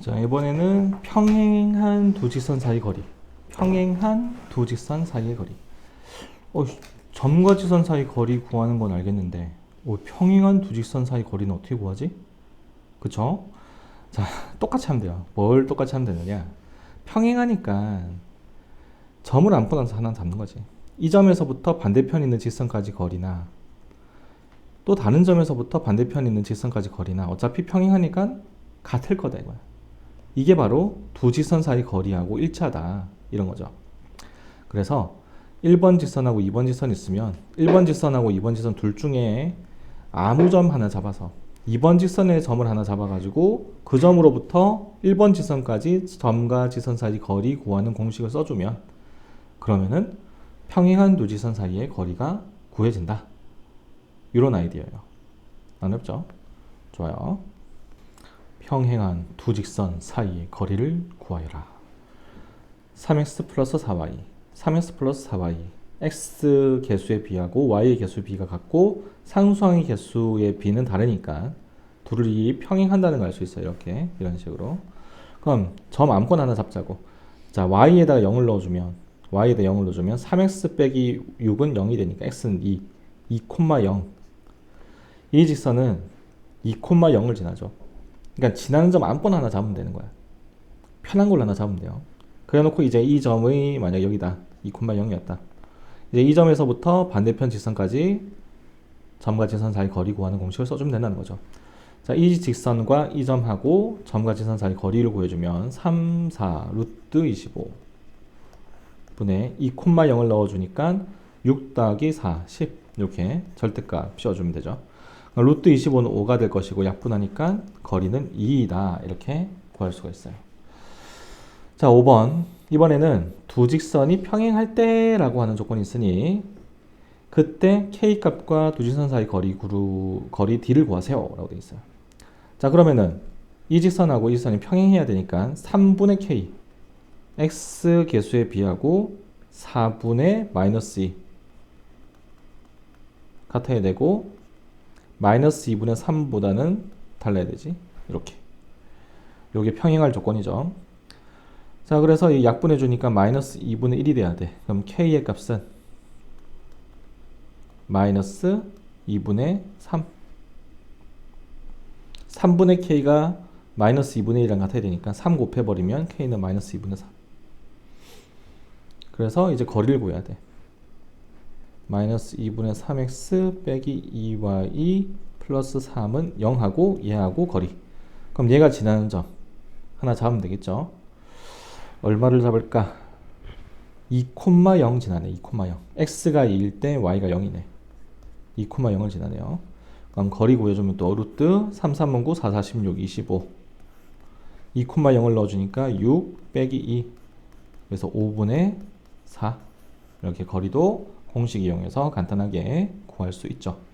자, 이번에는 평행한 두 직선 사이 거리. 평행한 두 직선 사이의 거리. 어, 점과 직선 사이 거리 구하는 건 알겠는데, 어, 평행한 두 직선 사이 거리는 어떻게 구하지? 그쵸? 자, 똑같이 하면 돼요. 뭘 똑같이 하면 되느냐? 평행하니까 점을 안 보면서 하나 잡는 거지. 이 점에서부터 반대편 있는 직선까지 거리나 또 다른 점에서부터 반대편 있는 직선까지 거리나 어차피 평행하니까 같을 거다 이거야. 이게 바로 두 직선 사이 거리하고 일치하다 이런 거죠. 그래서 1번 직선하고 2번 직선 있으면 1번 직선하고 2번 직선 둘 중에 아무 점 하나 잡아서 2번 직선의 점을 하나 잡아가지고 그 점으로부터 1번 직선까지 점과 직선 사이 거리 구하는 공식을 써주면 그러면은 평행한 두 직선 사이의 거리가 구해진다. 이런 아이디어예요. 어렵죠? 좋아요. 평행한 두 직선 사이의 거리를 구하여라. 3x 플러스 4y, 3x 플러스 4y, x 개수의 b하고 y의 개수 b가 같고 상수항의 개수의 b는 다르니까 둘이 평행한다는 걸 알 수 있어요. 이렇게 이런 식으로. 그럼 점 아무거나 하나 잡자고. 자 y에다가 0을 넣어주면 y에다 0을 넣어주면 3x 빼기 6은 0이 되니까 x는 2, 2,0. 이 직선은 2,0을 지나죠. 그러니까 지나는 점 아무거나 하나 잡으면 되는 거야. 편한 걸로 하나 잡으면 돼요. 그래놓고 이제 이 점의 만약 여기다 2,0이었다. 이제 이 점에서부터 반대편 직선까지 점과 직선 사이 거리 구하는 공식을 써주면 된다는 거죠. 자, 이 직선과 이 점하고 점과 직선 사이 거리를 구해주면 3, 4, 루트 25 분의 2,0을 넣어주니까 6 더하기 4, 10 이렇게 절대값 씌워주면 되죠. 루트 25는 5가 될 것이고 약분하니까 거리는 2이다 이렇게 구할 수가 있어요. 자 5번 이번에는 두 직선이 평행할 때라고 하는 조건이 있으니 그때 k 값과 두 직선 사이 거리 구루 거리 d를 구하세요 라고 되어 있어요. 자 그러면은 이 직선하고 이 직선이 평행해야 되니까 3분의 k x 개수에 비하고 4분의 마이너스 2 같아야 되고 마이너스 2분의 3보다는 달라야 되지? 이렇게. 요게 평행할 조건이죠. 자 그래서 이 약분해 주니까 마이너스 2분의 1이 돼야 돼. 그럼 k의 값은 마이너스 2분의 3 3분의 k가 마이너스 2분의 1이랑 같아야 되니까 3 곱해버리면 k는 마이너스 2분의 3 그래서 이제 거리를 구해야 돼 마이너스 2분의 3x 빼기 2y 플러스 3은 0하고 얘하고 거리. 그럼 얘가 지나는 점 하나 잡으면 되겠죠? 얼마를 잡을까? 2,0 지나네 2,0 x가 2일 때 y가 0이네. 2,0을 지나네요. 그럼 거리 구해주면 또 루트 3, 3은 9, 4, 4, 16, 25 2,0을 넣어주니까 6 빼기 2 그래서 5분의 4 이렇게 거리도 공식 이용해서 간단하게 구할 수 있죠.